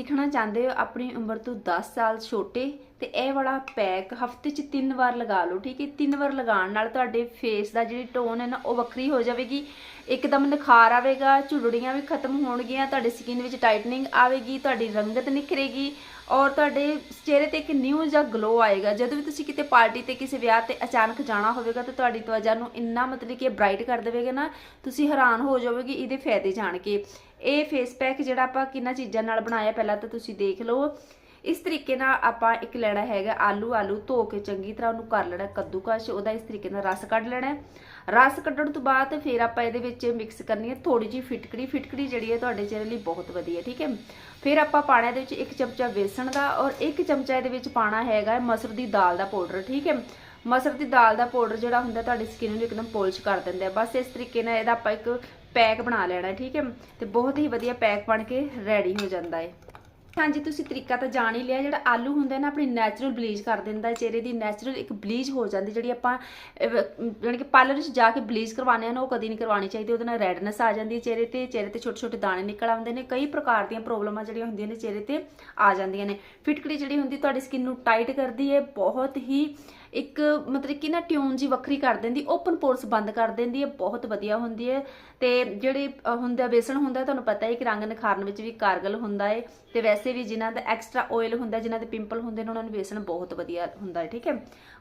ਦਿਖਣਾ ਚਾਹੁੰਦੇ ਹੋ, ਆਪਣੀ ਉਮਰ ਤੋਂ 10 ਸਾਲ ਛੋਟੇ, ਤੇ ਇਹ ਵਾਲਾ ਪੈਕ ਹਫ਼ਤੇ 'ਚ ਤਿੰਨ ਵਾਰ ਲਗਾ ਲਓ, ਠੀਕ ਹੈ? ਤਿੰਨ ਵਾਰ ਲਗਾਉਣ ਨਾਲ ਤੁਹਾਡੇ ਫੇਸ ਦਾ ਜਿਹੜੀ ਟੋਨ ਹੈ ਨਾ, ਉਹ ਵੱਖਰੀ ਹੋ ਜਾਵੇਗੀ। ਇੱਕਦਮ ਨਿਖਾਰ ਆਵੇਗਾ, ਝੁਰੜੀਆਂ ਵੀ ਖਤਮ ਹੋਣਗੀਆਂ, ਤੁਹਾਡੇ ਸਕਿਨ ਵਿੱਚ ਟਾਈਟਨਿੰਗ ਆਵੇਗੀ, ਤੁਹਾਡੀ ਰੰਗਤ ਨਿਖਰੇਗੀ ਔਰ ਤੁਹਾਡੇ ਚਿਹਰੇ ਤੇ ਇੱਕ ਨਿਊ ਜਾਂ ਗਲੋ ਆਏਗਾ। ਜਦੋਂ ਵੀ ਤੁਸੀਂ ਕਿਤੇ ਪਾਰਟੀ ਤੇ, ਕਿਸੇ ਵਿਆਹ ਤੇ ਅਚਾਨਕ ਜਾਣਾ ਹੋਵੇਗਾ, ਤਾਂ ਤੁਹਾਡੀ ਤਵਜਾ ਨੂੰ ਇੰਨਾ ਮਤਲਬ ਕਿ ਬ੍ਰਾਈਟ ਕਰ ਦੇਵੇਗਾ ਨਾ, ਤੁਸੀਂ ਹੈਰਾਨ ਹੋ ਜਾਓਗੇ ਇਹਦੇ ਫਾਇਦੇ ਜਾਣ ਕੇ ਇਹ ਫੇਸ ਪੈਕ ਜਿਹੜਾ ਆਪਾਂ ਕਿੰਨਾ ਚੀਜ਼ਾਂ ਨਾਲ ਬਣਾਇਆ ਪਹਿਲਾਂ ਤਾਂ ਤੁਸੀਂ ਦੇਖ ਲਓ। ਇਸ ਤਰੀਕੇ ਨਾਲ ਆਪਾਂ ਇੱਕ ਲੈਣਾ ਹੈਗਾ ਆਲੂ ਆਲੂ ਧੋ ਕੇ ਚੰਗੀ ਤਰ੍ਹਾਂ ਉਹਨੂੰ ਕਰ ਲੈਣਾ ਕੱਦੂਕਸ਼, ਉਹਦਾ ਇਸ ਤਰੀਕੇ ਨਾਲ ਰਸ ਕੱਢ ਲੈਣਾ। ਰਸ ਕੱਢਣ ਤੋਂ ਬਾਅਦ ਫਿਰ ਆਪਾਂ ਇਹਦੇ ਵਿੱਚ ਮਿਕਸ ਕਰਨੀ ਹੈ ਥੋੜੀ ਜਿਹੀ ਫਿਟਕੜੀ ਫਿਟਕੜੀ ਜਿਹੜੀ ਹੈ ਤੁਹਾਡੇ ਚਿਹਰੇ ਲਈ ਬਹੁਤ ਵਧੀਆ, ਠੀਕ ਹੈ। ਫਿਰ ਆਪਾਂ ਪਾਣਾ ਇਹਦੇ ਵਿੱਚ ਇੱਕ ਚਮਚਾ ਵੇਸਣ ਦਾ ਔਰ ਇੱਕ ਚਮਚਾ ਇਹਦੇ ਵਿੱਚ ਪਾਣਾ ਹੈਗਾ ਮਸਰ ਦੀ ਦਾਲ ਦਾ ਪਾਊਡਰ, ਠੀਕ ਹੈ। ਮਸਰ ਦੀ ਦਾਲ ਦਾ ਪਾਊਡਰ ਜਿਹੜਾ ਹੁੰਦਾ ਤੁਹਾਡੀ ਸਕਿਨ ਨੂੰ ਇੱਕਦਮ ਪੋਲਿਸ਼ ਕਰ ਦਿੰਦਾ ਹੈ। ਬਸ ਇਸ ਤਰੀਕੇ ਨਾਲ ਇਹਦਾ ਆਪਾਂ ਇੱਕ ਪੈਕ ਬਣਾ ਲੈਣਾ ਠੀਕ ਹੈ? ਤੇ ਬਹੁਤ ਹੀ ਵਧੀਆ ਪੈਕ ਬਣ ਕੇ ਰੈਡੀ ਹੋ ਜਾਂਦਾ ਹੈ। ਹਾਂਜੀ, ਤੁਸੀਂ ਤਰੀਕਾ ਤਾਂ ਜਾਣ ਹੀ ਲਿਆ, ਜਿਹੜਾ ਆਲੂ ਹੁੰਦਾ ਨਾ, ਆਪਣੀ ਨੈਚੁਰਲ ਬਲੀਚ ਕਰ ਦਿੰਦਾ ਚਿਹਰੇ ਦੀ ਨੈਚੁਰਲ ਇੱਕ ਬਲੀਚ ਹੋ ਜਾਂਦੀ ਜਿਹੜੀ ਆਪਾਂ ਜਾਨੀ ਕਿ ਪਾਰਲਰ ਵਿੱਚ ਜਾ ਕੇ ਬਲੀਚ ਕਰਵਾਉਂਦੇ ਆ ਨਾ, ਉਹ ਕਦੀ ਨਹੀਂ ਕਰਵਾਉਣੀ ਚਾਹੀਦੀ, ਉਹਦੇ ਨਾਲ ਰੈਡਨੈਸ ਆ ਜਾਂਦੀ ਹੈ ਚਿਹਰੇ ਤੇ ਚਿਹਰੇ ਤੇ ਛੋਟੇ ਛੋਟੇ ਦਾਣੇ ਨਿਕਲ ਆਉਂਦੇ ਨੇ, ਕਈ ਪ੍ਰਕਾਰ ਦੀਆਂ ਪ੍ਰੋਬਲਮਾਂ ਜਿਹੜੀਆਂ ਹੁੰਦੀਆਂ ਨੇ, ਚਿਹਰੇ ਤੇ ਆ ਜਾਂਦੀਆਂ ਨੇ। ਫਿਟਕੜੀ ਜਿਹੜੀ ਹੁੰਦੀ, ਤੁਹਾਡੀ ਸਕਿਨ ਨੂੰ ਟਾਈਟ ਕਰਦੀ ਹੈ, ਬਹੁਤ ਹੀ ਇੱਕ ਮਤਲਬ ਕਿ ਨਾ ਟਿਊਨ ਜੀ ਵੱਖਰੀ ਕਰ ਦਿੰਦੀ ਓਪਨ ਪੋਰਸ ਬੰਦ ਕਰ ਦਿੰਦੀ ਹੈ, ਬਹੁਤ ਵਧੀਆ ਹੁੰਦੀ ਹੈ। ਤੇ ਜਿਹੜੇ ਹੁੰਦਾ ਬੇਸਣ ਹੁੰਦਾ ਤੁਹਾਨੂੰ ਪਤਾ ਹੈ ਕਿ ਰੰਗ ਨਿਖਾਰਨ ਵਿੱਚ ਵੀ ਕਾਰਗਲ ਹੁੰਦਾ ਹੈ। ਤੇ ਵੈਸੇ ਵੀ ਜਿਨ੍ਹਾਂ ਦਾ ਐਕਸਟਰਾ ਆਇਲ ਹੁੰਦਾ ਜਿਨ੍ਹਾਂ ਦੇ ਪਿੰਪਲ ਹੁੰਦੇ ਨੇ, ਉਹਨਾਂ ਨੂੰ ਬੇਸਣ ਬਹੁਤ ਵਧੀਆ ਹੁੰਦਾ ਹੈ, ਠੀਕ ਹੈ।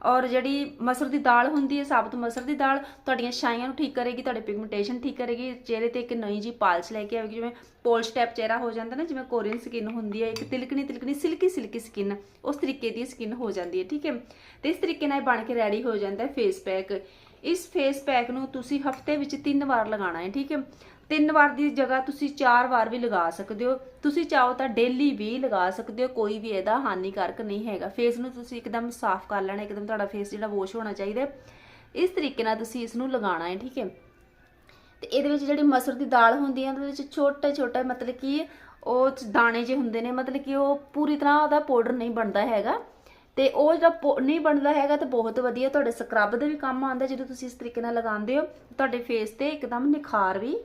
ਔਰ ਜਿਹੜੀ ਮਸਰ ਦੀ ਦਾਲ ਹੁੰਦੀ ਹੈ, ਸਾਬਤ ਮਸਰ ਦੀ ਦਾਲ, ਤੁਹਾਡੀਆਂ ਛਾਈਆਂ ਨੂੰ ਠੀਕ ਕਰੇਗੀ, ਤੁਹਾਡੇ ਪਿਗਮੈਂਟੇਸ਼ਨ ਠੀਕ ਕਰੇਗੀ, ਚਿਹਰੇ ਤੇ ਇੱਕ ਨਈ ਜੀ ਪਾਲਸ਼ ਲੈ ਕੇ ਆਵੇਗੀ, ਜਿਵੇਂ ਪੋਲਿਸ਼ ਟਾਈਪ ਚਿਹਰਾ ਹੋ ਜਾਂਦਾ ਨਾ, ਜਿਵੇਂ ਕੋਰੀਅਨ ਸਕਿਨ ਹੁੰਦੀ ਹੈ, ਇੱਕ ਤਿਲਕਣੀ ਤਿਲਕਣੀ, ਸਿਲਕੀ ਸਿਲਕੀ ਸਕਿਨ, ਉਸ ਤਰੀਕੇ ਦੀ ਸਕਿਨ ਹੋ ਜਾਂਦੀ ਹੈ, ਠੀਕ ਹੈ। ਤੇ ਇਸ ਤਰੀਕੇ ਨਾਲ ਬਣ ਕੇ ਰੈਡੀ ਹੋ ਜਾਂਦਾ ਹੈ ਫੇਸ ਪੈਕ ਇਸ ਫੇਸ ਪੈਕ ਨੂੰ ਤੁਸੀਂ ਹਫ਼ਤੇ ਵਿੱਚ ਤਿੰਨ ਵਾਰ ਲਗਾਉਣਾ ਹੈ, ਠੀਕ ਹੈ। ਤਿੰਨ ਵਾਰ ਦੀ ਜਗ੍ਹਾ ਤੁਸੀਂ ਚਾਰ ਵਾਰ ਵੀ ਲਗਾ ਸਕਦੇ ਹੋ। ਤੁਸੀਂ ਚਾਹੋ ਤਾਂ ਡੇਲੀ ਵੀ ਲਗਾ ਸਕਦੇ ਹੋ, ਕੋਈ ਵੀ ਇਹਦਾ ਹਾਨੀਕਾਰਕ ਨਹੀਂ ਹੈਗਾ। ਫੇਸ ਨੂੰ ਤੁਸੀਂ ਇੱਕਦਮ ਸਾਫ਼ ਕਰ ਲੈਣਾ, ਇੱਕਦਮ ਤੁਹਾਡਾ ਫੇਸ ਜਿਹੜਾ ਵਾਸ਼ ਹੋਣਾ ਚਾਹੀਦਾ ਇਸ ਤਰੀਕੇ ਨਾਲ ਤੁਸੀਂ ਇਸ ਨੂੰ ਲਗਾਉਣਾ ਹੈ, ਠੀਕ ਹੈ। ਤੇ ਇਹਦੇ ਵਿੱਚ ਜਿਹੜੀ ਮਸਰ ਦੀ ਦਾਲ ਹੁੰਦੀ ਹੈ ਉਹਦੇ ਵਿੱਚ ਛੋਟੇ ਛੋਟੇ ਮਤਲਬ ਕਿ ਉਹ ਦਾਣੇ ਜੇ ਹੁੰਦੇ ਨੇ, ਮਤਲਬ ਕਿ ਉਹ ਪੂਰੀ ਤਰ੍ਹਾਂ ਉਹਦਾ ਪਾਊਡਰ ਨਹੀਂ ਬਣਦਾ ਹੈਗਾ। ਤੇ ਉਹ ਜਿਹੜਾ ਪੋ- ਨਹੀਂ ਬਣਦਾ ਹੈਗਾ ਤਾਂ ਬਹੁਤ ਵਧੀਆ, ਤੁਹਾਡੇ ਸਕਰਬ ਦੇ ਵੀ ਕੰਮ ਆਉਂਦਾ, ਜਦੋਂ ਤੁਸੀਂ ਇਸ ਤਰੀਕੇ ਨਾਲ ਲਗਾਉਂਦੇ ਹੋ, ਤੁਹਾਡੇ ਫੇਸ ਤੇ ਇੱਕਦਮ ਨਿਖਾਰ ਵੀ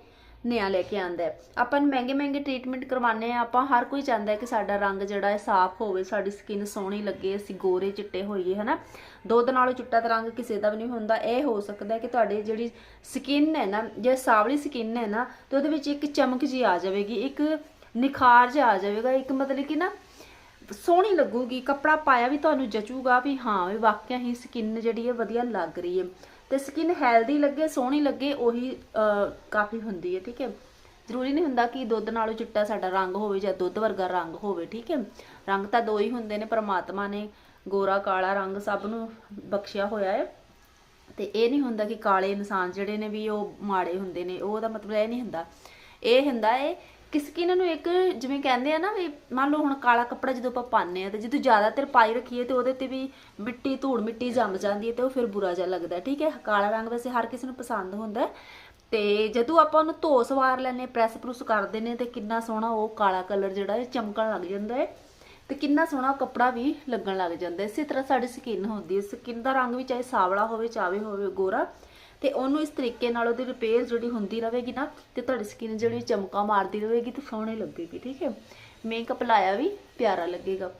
ਨਿਆ ਲੈ ਕੇ ਆਂਦਾ ਹੈ। ਆਪਾਂ ਨੂੰ ਮਹਿੰਗੇ ਮਹਿੰਗੇ ਟ੍ਰੀਟਮੈਂਟ ਕਰਵਾਉਂਦੇ ਆ ਆਪਾਂ ਹਰ ਕੋਈ ਚਾਹੁੰਦਾ ਹੈ ਕਿ ਸਾਡਾ ਰੰਗ ਜਿਹੜਾ ਹੈ ਸਾਫ਼ ਹੋਵੇ, ਸਾਡੀ ਸਕਿਨ ਸੋਹਣੀ ਲੱਗੇ, ਅਸੀਂ ਗੋਰੇ ਚਿੱਟੇ ਹੋਈਏ, ਹਨਾ? ਦੁੱਧ ਨਾਲੋਂ ਚਿੱਟਾ ਤਾਂ ਰੰਗ ਕਿਸੇ ਦਾ ਵੀ ਨਹੀਂ ਹੁੰਦਾ। ਇਹ ਹੋ ਸਕਦਾ ਕਿ ਤੁਹਾਡੀ ਜਿਹੜੀ ਸਕਿਨ ਹੈ ਨਾ, ਜੇ ਸਾਵਲੀ ਸਕਿਨ ਹੈ ਨਾ, ਤੇ ਉਹਦੇ ਵਿੱਚ ਇੱਕ ਚਮਕ ਜੀ ਆ ਜਾਵੇਗੀ, ਇੱਕ ਨਿਖਾਰ ਜਿਹਾ ਆ ਜਾਵੇਗਾ, ਇੱਕ ਮਤਲਬ ਕਿ ਨਾ ਸੋਹਣੀ ਲੱਗੂਗੀ। ਕੱਪੜਾ ਪਾਇਆ ਵੀ ਤੁਹਾਨੂੰ ਜਚੂਗਾ ਵੀ ਹਾਂ ਵੀ ਵਾਕਿਆ ਹੀ ਸਕਿਨ ਜਿਹੜੀ ਹੈ ਵਧੀਆ ਲੱਗ ਰਹੀ ਹੈ। ਤੇ ਸਕਿਨ ਹੈਲਦੀ ਲੱਗੇ, ਸੋਹਣੀ ਲੱਗੇ, ਉਹੀ ਕਾਫੀ ਹੁੰਦੀ ਹੈ, ਠੀਕ ਹੈ। ਜ਼ਰੂਰੀ ਨਹੀਂ ਹੁੰਦਾ ਕਿ ਦੁੱਧ ਨਾਲੋਂ ਚਿੱਟਾ ਸਾਡਾ ਰੰਗ ਹੋਵੇ ਜਾਂ ਦੁੱਧ ਵਰਗਾ ਰੰਗ ਹੋਵੇ, ਠੀਕ ਹੈ। ਰੰਗ ਤਾਂ ਦੋ ਹੀ ਹੁੰਦੇ ਨੇ, ਪਰਮਾਤਮਾ ਨੇ ਗੋਰਾ, ਕਾਲਾ ਰੰਗ ਸਭ ਨੂੰ ਬਖਸ਼ਿਆ ਹੋਇਆ ਹੈ। ਤੇ ਇਹ ਨਹੀਂ ਹੁੰਦਾ ਕਿ ਕਾਲੇ ਇਨਸਾਨ ਜਿਹੜੇ ਨੇ ਵੀ ਉਹ ਮਾੜੇ ਹੁੰਦੇ ਨੇ, ਉਹ ਉਹਦਾ ਮਤਲਬ ਇਹ ਨਹੀਂ ਹੁੰਦਾ। ਇਹ ਹੁੰਦਾ ਹੈ ਕਿ ਸਕਿਨ ਨੂੰ ਇੱਕ ਜਿਵੇਂ ਕਹਿੰਦੇ ਆ ਨਾ ਵੀ ਮੰਨ ਲਓ ਹੁਣ ਕਾਲਾ ਕੱਪੜਾ ਜਦੋਂ ਆਪਾਂ ਪਾਉਂਦੇ ਆ ਤੇ ਜਦੋਂ ਜ਼ਿਆਦਾਤਰ ਪਾਈ ਰੱਖੀਏ ਤੇ ਉਹਦੇ ਤੇ ਵੀ ਮਿੱਟੀ, ਧੂੜ ਮਿੱਟੀ ਜੰਮ ਜਾਂਦੀ ਹੈ ਤੇ ਉਹ ਫਿਰ ਬੁਰਾ ਜਿਹਾ ਲੱਗਦਾ ਠੀਕ ਹੈ ਕਾਲਾ ਰੰਗ ਵੈਸੇ ਹਰ ਕਿਸੇ ਨੂੰ ਪਸੰਦ ਹੁੰਦਾ ਹੈ। ਤੇ ਜਦੋਂ ਆਪਾਂ ਉਹਨੂੰ ਧੋ ਸਵਾਰ ਲੈਨੇ ਪ੍ਰੈਸ ਪ੍ਰੂਸ ਕਰਦੇ ਨੇ ਤੇ ਕਿੰਨਾ ਸੋਹਣਾ ਉਹ ਕਾਲਾ ਕਲਰ ਜਿਹੜਾ ਹੈ ਚਮਕਣ ਲੱਗ ਜਾਂਦਾ ਹੈ ਤੇ ਕਿੰਨਾ ਸੋਹਣਾ ਕੱਪੜਾ ਵੀ ਲੱਗਣ ਲੱਗ ਜਾਂਦਾ ਹੈ। ਇਸੇ ਤਰ੍ਹਾਂ ਸਾਡੀ ਸਕਿਨ ਹੁੰਦੀ ਹੈ ਸਕਿਨ ਦਾ ਰੰਗ ਵੀ ਚਾਹੇ ਸਾਵਲਾ ਹੋਵੇ, ਚਾਵੇ ਹੋਵੇ, ਗੋਰਾ ਤੇ ਉਹਨੂੰ ਇਸ ਤਰੀਕੇ ਨਾਲ ਉਹਦੀ ਰਿਪੇਅਰ ਜਿਹੜੀ ਹੁੰਦੀ ਰਹੇਗੀ ਨਾ, ਤੇ ਤੁਹਾਡੀ ਸਕਿਨ ਜਿਹੜੀ ਚਮਕਾਂ ਮਾਰਦੀ ਰਹੇਗੀ ਤੇ ਸੋਹਣੀ ਲੱਗੇਗੀ, ਠੀਕ ਹੈ? ਮੇਕਅਪ ਲਾਇਆ ਵੀ ਪਿਆਰਾ ਲੱਗੇਗਾ।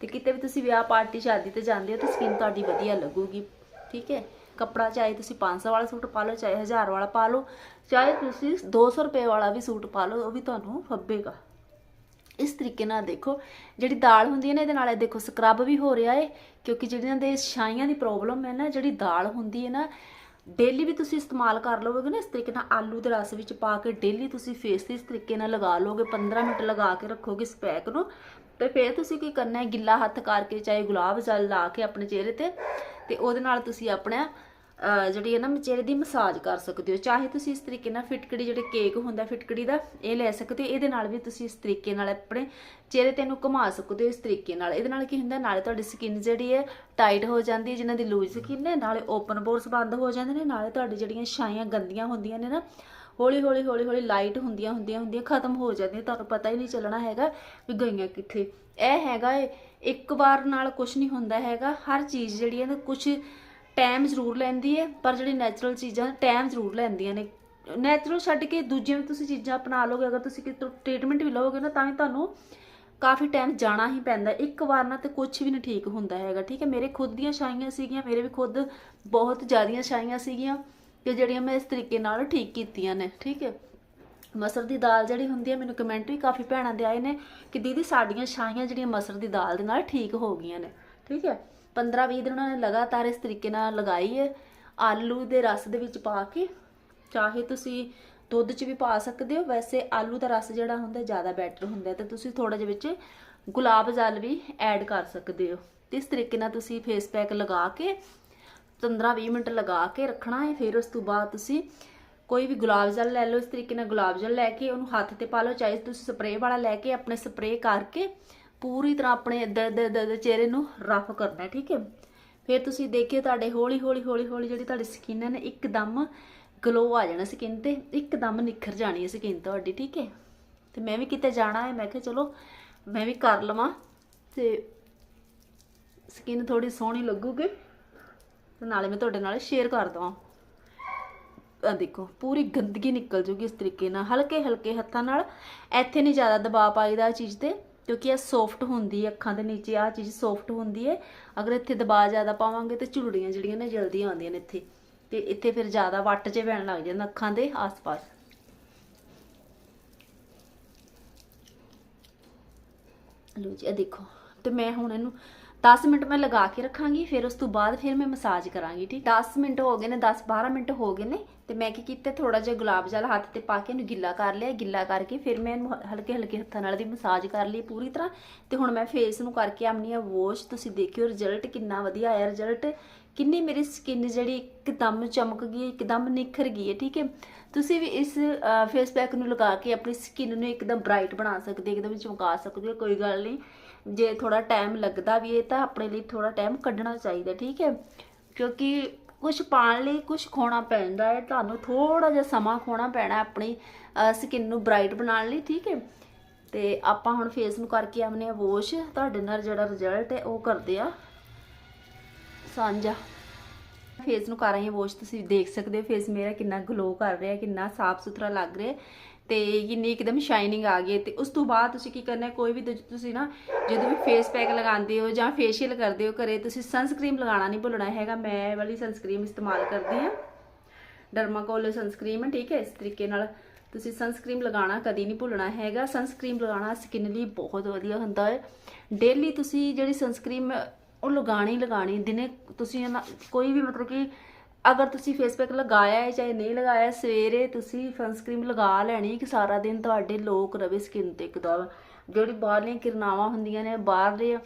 ਤੇ ਕਿਤੇ ਵੀ ਤੁਸੀਂ ਵਿਆਹ ਪਾਰਟੀ ਸ਼ਾਦੀ ਤੇ ਜਾਂਦੇ ਹੋ ਤਾਂ ਸਕਿਨ ਤੁਹਾਡੀ ਵਧੀਆ ਲੱਗੂਗੀ, ਠੀਕ ਹੈ? ਕੱਪੜਾ ਚਾਹੇ ਤੁਸੀਂ 500 ਵਾਲਾ ਸੂਟ ਪਾ ਲਓ, ਚਾਹੇ 1000 ਵਾਲਾ ਪਾ ਲਓ, ਚਾਹੇ ਤੁਸੀਂ 200 ਰੁਪਏ ਵਾਲਾ ਵੀ ਸੂਟ ਪਾ ਲਓ, ਉਹ ਵੀ ਤੁਹਾਨੂੰ ਫੱਬੇਗਾ। ਇਸ ਤਰੀਕੇ ਨਾਲ ਦੇਖੋ, ਜਿਹੜੀ ਦਾਲ ਹੁੰਦੀ ਹੈ ਨਾ, ਇਹਦੇ ਨਾਲ ਇਹ ਦੇਖੋ ਸਕਰਬ ਵੀ ਹੋ ਰਿਹਾ ਹੈ ਕਿਉਂਕਿ ਜਿਹੜੀਆਂ ਦੇ ਛਾਈਆਂ ਦੀ ਪ੍ਰੋਬਲਮ ਹੈ ਨਾ, ਜਿਹੜੀ ਦਾਲ ਹੁੰਦੀ ਹੈ ਨਾ ਡੇਲੀ ਵੀ ਤੁਸੀਂ ਇਸਤੇਮਾਲ ਕਰ ਲਓਗੇ ਨਾ, ਇਸ ਤਰੀਕੇ ਨਾਲ ਆਲੂ ਦੇ ਰਸ ਵਿੱਚ ਪਾ ਕੇ ਡੇਲੀ ਤੁਸੀਂ ਫੇਸ ਤੇ ਇਸ ਤਰੀਕੇ ਨਾਲ ਲਗਾ ਲਓਗੇ 15 ਮਿੰਟ ਲਗਾ ਕੇ ਰੱਖੋਗੇ ਇਸ ਪੈਕ ਨੂੰ, ਤੇ ਫਿਰ ਤੁਸੀਂ ਕੀ ਕਰਨਾ ਹੈ, ਗਿੱਲਾ ਹੱਥ ਕਰਕੇ ਚਾਹੇ ਗੁਲਾਬ ਜਲ ਲਾ ਕੇ ਆਪਣੇ ਚਿਹਰੇ ਤੇ ਤੇ ਉਹਦੇ ਨਾਲ ਤੁਸੀਂ ਆਪਣਾ ਜਿਹੜੀ ਹੈ ਨਾ ਚਿਹਰੇ ਦੀ ਮਸਾਜ ਕਰ ਸਕਦੇ ਹੋ। ਚਾਹੇ ਤੁਸੀਂ ਇਸ ਤਰੀਕੇ ਨਾਲ ਫਿਟਕੜੀ ਜਿਹੜੇ ਕੇਕ ਹੁੰਦਾ ਫਿਟਕੜੀ ਦਾ, ਇਹ ਲੈ ਸਕਦੇ ਹੋ। ਇਹਦੇ ਨਾਲ ਵੀ ਤੁਸੀਂ ਇਸ ਤਰੀਕੇ ਨਾਲ ਆਪਣੇ ਚਿਹਰੇ ਤੇ ਨੂੰ ਘੁਮਾ ਸਕਦੇ ਹੋ ਇਸ ਤਰੀਕੇ ਨਾਲ। ਇਹਦੇ ਨਾਲ ਕੀ ਹੁੰਦਾ, ਨਾਲੇ ਤੁਹਾਡੀ ਸਕਿਨ ਜਿਹੜੀ ਹੈ ਟਾਈਟ ਹੋ ਜਾਂਦੀ ਹੈ, ਜਿਨ੍ਹਾਂ ਦੀ ਲੂਜ਼ ਸਕਿਨ ਹੈ, ਨਾਲੇ ਓਪਨ ਪੋਰਸ ਬੰਦ ਹੋ ਜਾਂਦੇ ਨੇ, ਨਾਲੇ ਤੁਹਾਡੀ ਜਿਹੜੀਆਂ ਛਾਈਆਂ ਗੰਦੀਆਂ ਹੁੰਦੀਆਂ ਨੇ ਨਾ, ਹੌਲੀ ਹੌਲੀ ਹੌਲੀ ਹੌਲੀ ਲਾਈਟ ਹੁੰਦੀਆਂ ਹੁੰਦੀਆਂ ਹੁੰਦੀਆਂ, ਖਤਮ ਹੋ ਜਾਂਦੀਆਂ। ਤੁਹਾਨੂੰ ਪਤਾ ਹੀ ਨਹੀਂ ਚੱਲਣਾ ਹੈਗਾ ਵੀ ਗਈਆਂ ਕਿੱਥੇ। ਇਹ ਹੈਗਾ ਏ, ਇੱਕ ਵਾਰ ਨਾਲ ਕੁਝ ਨਹੀਂ ਹੁੰਦਾ ਹੈਗਾ। ਹਰ ਚੀਜ਼ ਜਿਹੜੀ ਹੈ ਨਾ ਕੁਝ ਟਾਈਮ ਜ਼ਰੂਰ ਲੈਂਦੀ ਹੈ, ਪਰ ਜਿਹੜੀ ਨੈਚੁਰਲ ਚੀਜ਼ਾਂ ਟਾਈਮ ਜ਼ਰੂਰ ਲੈਂਦੀਆਂ ਨੇ। ਨੈਚੁਰਲ ਛੱਡ ਕੇ ਦੂਜੀਆਂ ਵੀ ਤੁਸੀਂ ਚੀਜ਼ਾਂ ਅਪਣਾ ਲਓਗੇ, ਅਗਰ ਤੁਸੀਂ ਕਿਤੋਂ ਟ੍ਰੀਟਮੈਂਟ ਵੀ ਲਓਗੇ ਨਾ, ਤਾਂ ਵੀ ਤੁਹਾਨੂੰ ਕਾਫੀ ਟਾਈਮ ਜਾਣਾ ਹੀ ਪੈਂਦਾ ਇੱਕ ਵਾਰ ਨਾਲ ਤੇ ਕੁਝ ਵੀ ਨਹੀਂ ਠੀਕ ਹੁੰਦਾ ਹੈਗਾ, ਠੀਕ ਹੈ? ਮੇਰੇ ਖੁਦ ਦੀਆਂ ਛਾਈਆਂ ਸੀਗੀਆਂ, ਮੇਰੇ ਵੀ ਖੁਦ ਬਹੁਤ ਜ਼ਿਆਦੀਆਂ ਛਾਈਆਂ ਸੀਗੀਆਂ ਕਿ ਜਿਹੜੀਆਂ ਮੈਂ ਇਸ ਤਰੀਕੇ ਨਾਲ ਠੀਕ ਕੀਤੀਆਂ ਨੇ, ਠੀਕ ਹੈ? ਮਸਰ ਦੀ ਦਾਲ ਜਿਹੜੀ ਹੁੰਦੀ ਹੈ, ਮੈਨੂੰ ਕਮੈਂਟ ਵੀ ਕਾਫੀ ਭੈਣਾਂ ਦੇ ਆਏ ਨੇ ਕਿ ਦੀਦੀ ਸਾਡੀਆਂ ਛਾਈਆਂ ਜਿਹੜੀਆਂ ਮਸਰ ਦੀ ਦਾਲ ਦੇ ਨਾਲ ਠੀਕ ਹੋ ਗਈਆਂ ਨੇ, ਠੀਕ ਹੈ? 15-20 ਦਿਨ ਉਹਨਾਂ ਨੇ ਲਗਾਤਾਰ ਇਸ ਤਰੀਕੇ ਨਾਲ ਲਗਾਈ ਹੈ। ਆਲੂ ਦੇ ਰਸ ਦੇ ਵਿੱਚ ਪਾ ਕੇ ਚਾਹੇ ਤੁਸੀਂ ਦੁੱਧ 'ਚ ਵੀ ਪਾ ਸਕਦੇ ਹੋ, ਵੈਸੇ ਆਲੂ ਦਾ ਰਸ ਜਿਹੜਾ ਹੁੰਦਾ ਜ਼ਿਆਦਾ ਬੈਟਰ ਹੁੰਦਾ ਹੈ ਤੇ ਤੁਸੀਂ ਥੋੜਾ ਜਿਹਾ ਵਿੱਚ ਗੁਲਾਬ ਜਲ ਵੀ ਐਡ ਕਰ ਸਕਦੇ ਹੋ। ਇਸ ਤਰੀਕੇ ਨਾਲ ਤੁਸੀਂ ਫੇਸ ਪੈਕ ਲਗਾ ਕੇ 15-20 ਮਿੰਟ ਲਗਾ ਕੇ ਰੱਖਣਾ ਹੈ, ਫਿਰ ਉਸ ਤੋਂ ਬਾਅਦ ਤੁਸੀਂ ਕੋਈ ਵੀ ਗੁਲਾਬ ਜਲ ਲੈ ਲਓ। ਇਸ ਤਰੀਕੇ ਨਾਲ ਗੁਲਾਬ ਜਲ ਲੈ ਕੇ ਉਹਨੂੰ ਹੱਥ ਤੇ ਪਾ ਲਓ, ਚਾਹੇ ਤੁਸੀਂ ਸਪਰੇਅ ਵਾਲਾ ਲੈ ਕੇ ਆਪਣੇ ਸਪਰੇਅ ਕਰਕੇ ਪੂਰੀ ਤਰ੍ਹਾਂ ਆਪਣੇ ਇੱਧਰ ਇੱਧਰ ਚਿਹਰੇ ਨੂੰ ਰਫ ਕਰਨਾ ਠੀਕ ਹੈ? ਫਿਰ ਤੁਸੀਂ ਦੇਖਿਓ ਤੁਹਾਡੇ ਹੌਲੀ ਹੌਲੀ ਹੌਲੀ ਹੌਲੀ ਜਿਹੜੀ ਤੁਹਾਡੀ ਸਕਿਨ ਹੈ ਨਾ, ਇੱਕਦਮ ਗਲੋ ਆ ਜਾਣਾ ਸਕਿਨ ਤੇ, ਇੱਕਦਮ ਨਿਖਰ ਜਾਣੀ ਹੈ ਸਕਿਨ ਤੁਹਾਡੀ, ਠੀਕ ਹੈ? ਤੇ ਮੈਂ ਵੀ ਕਿਤੇ ਜਾਣਾ ਹੈ, ਮੈਂ ਕਿਹਾ ਚਲੋ ਮੈਂ ਵੀ ਕਰ ਲਵਾਂ ਤੇ ਸਕਿਨ ਥੋੜੀ ਸੋਹਣੀ ਲੱਗੂਗੀ ਤੇ ਨਾਲੇ ਮੈਂ ਤੁਹਾਡੇ ਨਾਲ ਸ਼ੇਅਰ ਕਰ ਦਵਾਂ। ਆ ਦੇਖੋ, ਪੂਰੀ ਗੰਦਗੀ ਨਿਕਲ ਜੂਗੀ ਇਸ ਤਰੀਕੇ ਨਾਲ, ਹਲਕੇ ਹਲਕੇ ਹੱਥਾਂ ਨਾਲ, ਇੱਥੇ ਨਹੀਂ ਜ਼ਿਆਦਾ ਦਬਾਅ ਪਾਈਦਾ ਇਹ ਚੀਜ਼ ਤੇ। ਕਿਉਂਕਿ ਇਹ ਸੌਫਟ ਹੁੰਦੀ ਹੈ ਅੱਖਾਂ ਦੇ ਨੀਚੇ ਆ ਚੀਜ਼ ਸੌਫਟ ਹੁੰਦੀ ਹੈ। ਅਗਰ ਇੱਥੇ ਦਬਾਅ ਜ਼ਿਆਦਾ ਪਾਵਾਂਗੇ ਤੇ ਝੁਰੜੀਆਂ ਜਿਹੜੀਆਂ ਨੇ ਜਲਦੀ ਆਉਂਦੀਆਂ ਨੇ ਇੱਥੇ। ਤੇ ਇੱਥੇ ਫਿਰ ਜ਼ਿਆਦਾ ਵੱਟ 'ਚ ਪੈਣ ਲੱਗ ਜਾਂਦਾ ਅੱਖਾਂ ਦੇ ਆਸ-ਪਾਸ। ਲੋ ਜੀ, ਇਹ ਦੇਖੋ। ਤੇ ਮੈਂ ਹੁਣ ਇਹਨੂੰ 10 ਮਿੰਟ ਮੈਂ ਲਗਾ ਕੇ ਰੱਖਾਂਗੀ, ਫਿਰ ਉਸ ਤੋਂ ਬਾਅਦ ਫਿਰ ਮੈਂ ਮਸਾਜ ਕਰਾਂਗੀ, ਠੀਕ? 10 ਮਿੰਟ ਹੋ ਗਏ ਨੇ 10 12 ਮਿੰਟ ਹੋ ਗਏ ਨੇ, ਤੇ ਮੈਂ ਕੀ ਕੀਤਾ? ਥੋੜਾ ਜਿਹਾ ਗੁਲਾਬ ਜਲ ਹੱਥ ਤੇ ਪਾ ਕੇ ਇਹਨੂੰ ਗਿੱਲਾ ਕਰ ਲਿਆ, ਗਿੱਲਾ ਕਰਕੇ ਫਿਰ ਮੈਂ ਇਹਨੂੰ ਹਲਕੇ ਹਲਕੇ ਹੱਥਾਂ ਨਾਲ ਦੀ ਮਸਾਜ ਕਰ ਲਈ ਪੂਰੀ ਤਰ੍ਹਾਂ। ਤੇ ਹੁਣ ਮੈਂ ਫੇਸ ਨੂੰ ਕਰਕੇ ਆਮਨੀ ਆ ਵਾਸ਼ ਤੁਸੀਂ ਦੇਖਿਓ ਰਿਜ਼ਲਟ ਕਿੰਨਾ ਵਧੀਆ ਆਇਆ ਰਿਜ਼ਲਟ ਕਿੰਨੀ ਮੇਰੀ ਸਕਿਨ ਜਿਹੜੀ ਇੱਕਦਮ ਚਮਕ ਗਈ, ਇੱਕਦਮ ਨਿਖਰ ਗਈ ਹੈ, ਠੀਕ ਹੈ? ਤੁਸੀਂ ਵੀ ਇਸ ਫੇਸ ਪੈਕ ਨੂੰ ਲਗਾ ਕੇ ਆਪਣੀ ਸਕਿਨ ਨੂੰ ਇੱਕਦਮ ਬ੍ਰਾਈਟ ਬਣਾ ਸਕਦੇ ਇੱਕਦਮ ਚਮਕਾ ਸਕਦੇ ਹੋ, ਕੋਈ ਗੱਲ ਨਹੀਂ। ਜੇ ਥੋੜਾ ਟਾਈਮ ਲੱਗਦਾ ਵੀ ਹੈ ਤਾਂ ਆਪਣੇ ਲਈ ਥੋੜਾ ਟਾਈਮ ਕੱਢਣਾ ਚਾਹੀਦਾ, ਠੀਕ ਹੈ? ਕਿਉਂਕਿ ਕੁਝ ਪਾਣ ਲਈ ਕੁਝ ਖੋਣਾ ਪੈਂਦਾ ਹੈ, ਤੁਹਾਨੂੰ ਥੋੜਾ ਜਿਹਾ ਸਮਾਂ ਖੋਣਾ ਪੈਣਾ ਆਪਣੀ ਸਕਿਨ ਨੂੰ ਬ੍ਰਾਈਟ ਬਣਾਉਣ ਲਈ, ਠੀਕ ਹੈ? ਤੇ ਆਪਾਂ ਹੁਣ ਫੇਸ ਨੂੰ ਕਰਕੇ ਆਵਨੇ ਆ ਵਾਸ਼ ਤੁਹਾਡੇ ਨਾਲ ਜਿਹੜਾ ਰਿਜ਼ਲਟ ਹੈ ਉਹ ਕਰਦੇ ਆ ਸਾਂਝਾ। ਫੇਸ ਨੂੰ ਕਰ ਰਹੀ ਹਾਂ ਵਾਸ਼ ਤੁਸੀਂ ਦੇਖ ਸਕਦੇ ਹੋ ਫੇਸ ਮੇਰਾ ਕਿੰਨਾ ਗਲੋ ਕਰ ਰਿਹਾ, ਕਿੰਨਾ ਸਾਫ਼ ਸੁਥਰਾ ਲੱਗ ਰਿਹਾ। ਤੇ ਕਿੰਨੀ ਇੱਕਦਮ ਸ਼ਾਈਨਿੰਗ ਆ ਗਈ ਹੈ ਤੇ ਉਸ ਤੋਂ ਬਾਅਦ ਤੁਸੀਂ ਕੀ ਕਰਨਾ ਹੈ, ਕੋਈ ਵੀ ਦ- ਤੁਸੀਂ ਨਾ ਜਦੋਂ ਵੀ ਫੇਸ ਪੈਕ ਲਗਾਉਂਦੇ ਹੋ ਜਾਂ ਫੇਸ਼ੀਅਲ ਕਰਦੇ ਹੋ ਘਰੇ, ਤੁਸੀਂ ਸਨਸਕ੍ਰੀਮ ਲਗਾਉਣਾ ਨਹੀਂ ਭੁੱਲਣਾ ਹੈਗਾ। ਮੈਂ ਇਹ ਵਾਲੀ ਸਨਸਕ੍ਰੀਮ ਇਸਤੇਮਾਲ ਕਰਦੀ ਹਾਂ। ਡਰਮਾਕੋਲ ਸਨਸਕ੍ਰੀਮ ਹੈ ਠੀਕ ਹੈ? ਇਸ ਤਰੀਕੇ ਨਾਲ ਤੁਸੀਂ ਸਨਸਕ੍ਰੀਮ ਲਗਾਉਣਾ ਕਦੀ ਨਹੀਂ ਭੁੱਲਣਾ ਹੈਗਾ। ਸਨਸਕ੍ਰੀਮ ਲਗਾਉਣਾ ਸਕਿਨ ਲਈ ਬਹੁਤ ਵਧੀਆ ਹੁੰਦਾ ਹੈ। ਡੇਲੀ ਤੁਸੀਂ ਜਿਹੜੀ ਸਨਸਕ੍ਰੀਮ ਉਹ ਲਗਾਣੀ ਲਗਾਣੀ ਦਿਨੇ ਤੁਸੀਂ ਨਾ- ਕੋਈ ਵੀ ਮਤਲਬ ਕਿ ਅਗਰ ਤੁਸੀਂ ਫੇਸ ਪੈਕ ਲਗਾਇਆ ਹੈ ਚਾਹੇ ਨਹੀਂ ਲਗਾਇਆ, ਸਵੇਰੇ ਤੁਸੀਂ ਸਨਸਕ੍ਰੀਮ ਲਗਾ ਲੈਣੀ ਕਿ ਸਾਰਾ ਦਿਨ ਤੁਹਾਡੇ ਲੋਕ ਰਵੇ ਸਕਿਨ ਤੇ ਇੱਕਦਮ ਜਿਹੜੀ ਬਾਹਰਲੀਆਂ ਕਿਰਨਾਵਾਂ ਹੁੰਦੀਆਂ ਨੇ, ਬਾਹਰਲੇ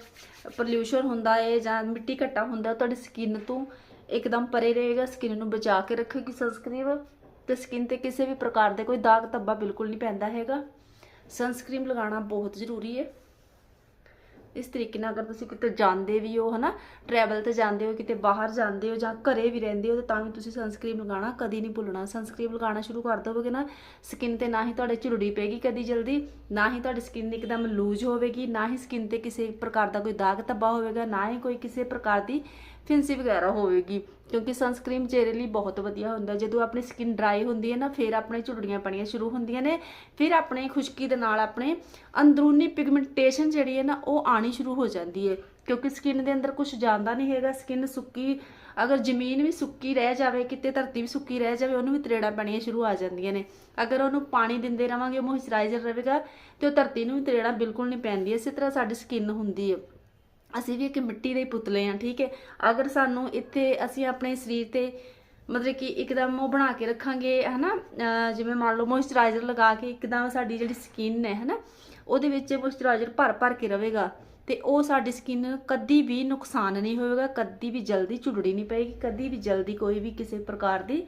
ਪੋਲਿਊਸ਼ਨ ਹੁੰਦਾ ਹੈ ਜਾਂ ਮਿੱਟੀ ਘੱਟਾ ਹੁੰਦਾ, ਤੁਹਾਡੀ ਸਕਿਨ ਤੋਂ ਇੱਕਦਮ ਪਰੇ ਰਹੇਗਾ ਸਕਿਨ ਨੂੰ ਬਚਾ ਕੇ ਰੱਖੇਗੀ ਸਨਸਕ੍ਰੀਮ ਤੇ ਸਕਿਨ ਤੇ ਕਿਸੇ ਵੀ ਪ੍ਰਕਾਰ ਦੇ ਕੋਈ ਦਾਗ ਧੱਬਾ ਬਿਲਕੁਲ ਨਹੀਂ ਪੈਂਦਾ ਹੈਗਾ। ਸਨਸਕ੍ਰੀਮ ਲਗਾਉਣਾ ਬਹੁਤ ਜ਼ਰੂਰੀ ਹੈ। ਇਸ ਤਰੀਕੇ ਨਾਲ ਅਗਰ ਤੁਸੀਂ ਕਿਤੇ ਜਾਂਦੇ ਵੀ ਹੋ, ਹਨਾ ਟਰੈਵਲ ਤੇ ਜਾਂਦੇ ਹੋ, ਕਿਤੇ ਬਾਹਰ ਜਾਂਦੇ ਹੋ ਜਾਂ ਘਰੇ ਵੀ ਰਹਿੰਦੇ ਹੋ, ਤਾਂ ਵੀ ਤੁਸੀਂ ਸਨਸਕ੍ਰੀਮ ਲਗਾਉਣਾ, ਕਦੀ ਨਹੀਂ ਭੁੱਲਣਾ। ਸਨਸਕ੍ਰੀਮ ਲਗਾਉਣਾ ਸ਼ੁਰੂ ਕਰ ਦੋਗੇ ਨਾ ਸਕਿਨ ਤੇ ਨਾ ਹੀ ਤੁਹਾਡੇ ਝੁਰੜੀ ਪੈਗੀ ਕਦੀ ਜਲਦੀ, ਨਾ ਹੀ ਤੁਹਾਡੀ ਸਕਿਨ ਇੱਕਦਮ ਲੂਜ਼ ਹੋਵੇਗੀ, ਨਾ ਹੀ ਸਕਿਨ ਤੇ ਕਿਸੇ ਪ੍ਰਕਾਰ ਦਾ ਕੋਈ ਦਾਗ ਧੱਬਾ ਹੋਵੇਗਾ, ਨਾ ਹੀ ਕੋਈ ਕਿਸੇ ਪ੍ਰਕਾਰ ਦੀ ਫਿੰਸੀ ਵਗੈਰਾ ਹੋਵੇਗੀ, ਕਿਉਂਕਿ ਸਨਸਕ੍ਰੀਮ ਚਿਹਰੇ ਲਈ ਬਹੁਤ ਵਧੀਆ ਹੁੰਦਾ, ਜਦੋਂ ਆਪਣੀ ਸਕਿਨ ਡਰਾਈ ਹੁੰਦੀ ਹੈ ਨਾ, ਫਿਰ ਆਪਣੇ ਝੁਰੜੀਆਂ ਪਣੀਆਂ ਸ਼ੁਰੂ ਹੁੰਦੀਆਂ ਨੇ, ਫਿਰ ਆਪਣੇ ਖੁਸ਼ਕੀ ਦੇ ਨਾਲ ਆਪਣੇ ਅੰਦਰੂਨੀ ਪਿਗਮੈਂਟੇਸ਼ਨ ਜਿਹੜੀ ਹੈ ਨਾ, ਉਹ ਆਣੀ ਸ਼ੁਰੂ ਹੋ ਜਾਂਦੀ ਹੈ, ਕਿਉਂਕਿ ਸਕਿਨ ਦੇ ਅੰਦਰ ਕੁਝ ਜਾਂਦਾ ਨਹੀਂ ਹੈਗਾ ਸਕਿਨ ਸੁੱਕੀ, ਅਗਰ ਜ਼ਮੀਨ ਵੀ ਸੁੱਕੀ ਰਹਿ ਜਾਵੇ, ਕਿਤੇ ਧਰਤੀ ਵੀ ਸੁੱਕੀ ਰਹਿ ਜਾਵੇ, ਉਹਨੂੰ ਵੀ ਤਰੇੜਾਂ ਪੈਣੀਆਂ ਸ਼ੁਰੂ ਆ ਜਾਂਦੀਆਂ ਨੇ, ਅਗਰ ਉਹਨੂੰ ਪਾਣੀ ਦਿੰਦੇ ਰਵਾਂਗੇ, ਮੋਇਸਚਰਾਈਜ਼ਰ ਰਹੇਗਾ, ਤੇ ਉਹ ਧਰਤੀ ਨੂੰ ਵੀ ਤਰੇੜਾਂ ਬਿਲਕੁਲ ਨਹੀਂ ਪੈਂਦੀਆਂ, ਇਸੇ ਤਰ੍ਹਾਂ ਸਾਡੀ ਸਕਿਨ ਹੁੰਦੀ ਹੈ। ਅਸੀਂ ਵੀ ਇੱਕ ਮਿੱਟੀ ਦੇ ਹੀ ਪੁਤਲੇ ਆ ਠੀਕ ਹੈ? ਅਗਰ ਸਾਨੂੰ ਇੱਥੇ ਅਸੀਂ ਆਪਣੇ ਸਰੀਰ ਤੇ ਮਤਲਬ ਕਿ ਇੱਕਦਮ ਉਹ ਬਣਾ ਕੇ ਰੱਖਾਂਗੇ, ਹਨਾ? ਅਹ ਜਿਵੇਂ ਮੰਨ ਲਓ ਮੋਇਸਚਰਾਈਜ਼ਰ ਲਗਾ ਕੇ ਇੱਕਦਮ ਸਾਡੀ ਜਿਹੜੀ ਸਕਿਨ ਹੈ ਹਨਾ? ਉਹਦੇ ਵਿੱਚ ਮੋਇਸਚਰਾਈਜ਼ਰ ਭਰ ਭਰ ਕੇ ਰਵੇਗਾ ਤੇ ਉਹ ਸਾਡੀ ਸਕਿਨ ਕਦੀ ਵੀ ਨੁਕਸਾਨ ਨਹੀਂ ਹੋਵੇਗਾ, ਕਦੀ ਵੀ ਜਲਦੀ ਝੁਰੜੀ ਨਹੀਂ ਪਏਗੀ, ਕਦੀ ਵੀ ਜਲਦੀ ਕੋਈ ਵੀ ਕਿਸੇ ਪ੍ਰਕਾਰ ਦੀ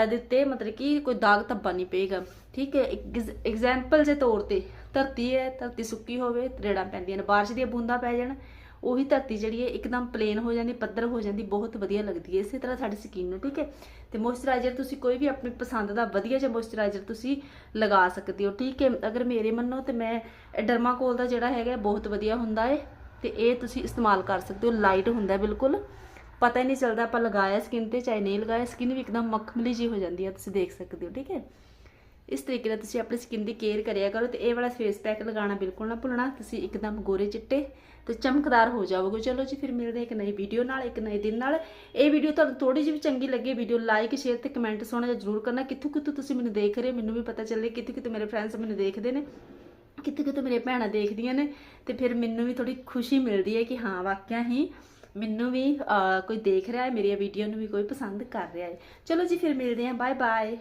ਇਹਦੇ ਉੱਤੇ ਮਤਲਬ ਕਿ ਕੋਈ ਦਾਗ ਧੱਬਾ ਨਹੀਂ ਪਏਗਾ, ਠੀਕ ਹੈ? ਐਗਜ਼ਾਮਪਲ ਦੇ ਤੌਰ ਤੇ ਧਰਤੀ ਹੈ, ਧਰਤੀ ਸੁੱਕੀ ਹੋਵੇ, ਤਰੇੜਾਂ ਪੈਂਦੀਆਂ ਨੇ, ਬਾਰਿਸ਼ ਦੀਆਂ ਬੂੰਦਾਂ ਪੈ ਜਾਣ ਉਹੀ ਧਰਤੀ ਜਿਹੜੀ ਹੈ ਇੱਕਦਮ ਪਲੇਨ ਹੋ ਜਾਂਦੀ, ਪੱਧਰ ਹੋ ਜਾਂਦੀ, ਬਹੁਤ ਵਧੀਆ ਲੱਗਦੀ ਹੈ। ਇਸੇ ਤਰ੍ਹਾਂ ਸਾਡੀ ਸਕਿਨ ਨੂੰ, ਠੀਕ ਹੈ? ਤੇ ਮੋਇਸਚਰਾਈਜ਼ਰ ਤੁਸੀਂ ਕੋਈ ਵੀ ਆਪਣੀ ਪਸੰਦ ਦਾ ਵਧੀਆ ਜਿਹਾ ਮੋਇਸਚਰਾਈਜ਼ਰ ਤੁਸੀਂ ਲਗਾ ਸਕਦੇ ਹੋ, ਠੀਕ ਹੈ? ਅਗਰ ਮੇਰੇ ਮੰਨੋ ਤੇ ਮੈਂ ਡਰਮਾਕੋਲ ਦਾ ਜਿਹੜਾ ਹੈਗਾ, ਬਹੁਤ ਵਧੀਆ ਹੁੰਦਾ ਹੈ ਤੇ ਇਹ ਤੁਸੀਂ ਇਸਤੇਮਾਲ ਕਰ ਸਕਦੇ ਹੋ। ਲਾਈਟ ਹੁੰਦਾ ਬਿਲਕੁਲ। ਪਤਾ ਹੀ ਨਹੀਂ ਚੱਲਦਾ ਆਪਾਂ ਲਗਾਇਆ ਸਕਿਨ ਤੇ ਚਾਹੇ ਨਹੀਂ ਲਗਾਇਆ ਸਕਿਨ ਵੀ ਇੱਕਦਮ ਮਖਮਲੀ ਜੀ ਹੋ ਜਾਂਦੀ ਹੈ, ਤੁਸੀਂ ਦੇਖ ਸਕਦੇ ਹੋ, ਠੀਕ ਹੈ? ਇਸ ਤਰੀਕੇ ਨਾਲ ਤੁਸੀਂ ਆਪਣੀ ਸਕਿਨ ਦੀ ਕੇਅਰ ਕਰਿਆ ਕਰੋ ਤੇ ਇਹ ਵਾਲਾ ਫੇਸ ਪੈਕ ਲਗਾਉਣਾ ਬਿਲਕੁਲ ਨਾ ਭੁੱਲਣਾ, ਤੁਸੀਂ ਇੱਕਦਮ ਗੋਰੇ ਚਿੱਟੇ ਤੇ ਚਮਕਦਾਰ ਹੋ ਜਾਓਗੇ ਚਲੋ ਜੀ, ਫਿਰ ਮਿਲਦੇ ਹਾਂ ਇੱਕ ਨਈ ਵੀਡੀਓ ਨਾਲ, ਇੱਕ ਨਏ ਦਿਨ ਨਾਲ। ਇਹ ਵੀਡੀਓ ਤੁਹਾਨੂੰ ਥੋੜੀ ਜਿਹੀ ਵੀ ਚੰਗੀ ਲੱਗੇ ਵੀਡੀਓ ਲਾਈਕ ਸ਼ੇਅਰ ਤੇ ਕਮੈਂਟ ਸੋਹਣਾ ਜ਼ਰੂਰ ਕਰਨਾ। ਕਿੱਥੋਂ ਕਿੱਥੋਂ ਤੁਸੀਂ ਮੈਨੂੰ ਦੇਖ ਰਹੇ ਹੋ, ਮੈਨੂੰ ਵੀ ਪਤਾ ਚੱਲੇ ਕਿੱਥੋਂ ਕਿੱਥੋਂ ਮੇਰੇ ਫਰੈਂਡਸ ਮੈਨੂੰ ਦੇਖਦੇ ਨੇ ਕਿਤੇ ਕਿਤੇ ਮੇਰੇ ਭੈਣਾਂ ਦੇਖਦੀਆਂ ਨੇ ਤੇ ਫਿਰ ਮੈਨੂੰ ਵੀ ਥੋੜੀ ਖੁਸ਼ੀ ਮਿਲਦੀ ਹੈ ਕਿ ਹਾਂ, ਵਾਕਿਆ ਹੀ ਮੈਨੂੰ ਵੀ ਕੋਈ ਦੇਖ ਰਿਹਾ ਹੈ, ਮੇਰੀਆਂ ਵੀਡੀਓ ਨੂੰ ਵੀ ਕੋਈ ਪਸੰਦ ਕਰ ਰਿਹਾ ਹੈ। ਚਲੋ ਜੀ, ਫਿਰ ਮਿਲਦੇ ਹਾਂ। Bye bye